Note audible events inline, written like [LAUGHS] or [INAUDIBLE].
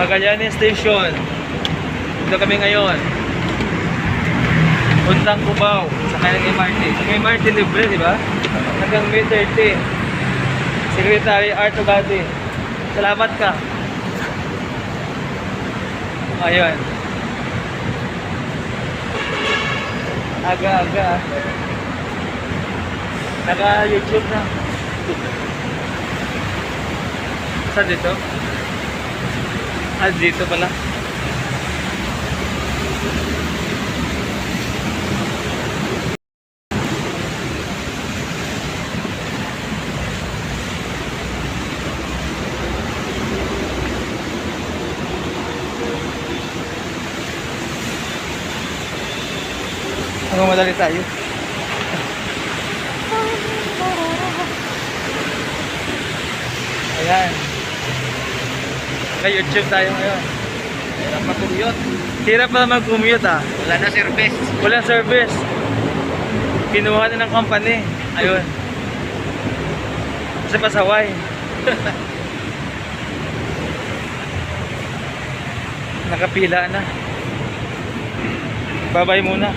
Magallanes Station. Dito kami ngayon. Puntang Cubao. Sakay ng MRT. Sa MRT libre, di ba? Hanggang May 30. Secretary Arto Gati. Salamat ka. Ayun. Aga-aga. Naka-YouTube na. Saan dito? Ah, dito pala. Hanggang madali tayo. Ayan. May YouTube tayo ngayon. Hirap mag-commute. Hirap pa mag-commute ah. Wala na service. Walang service. Kinuha na ng company. Ayun. Sa pasaway. [LAUGHS] Nakapila na. Babay muna.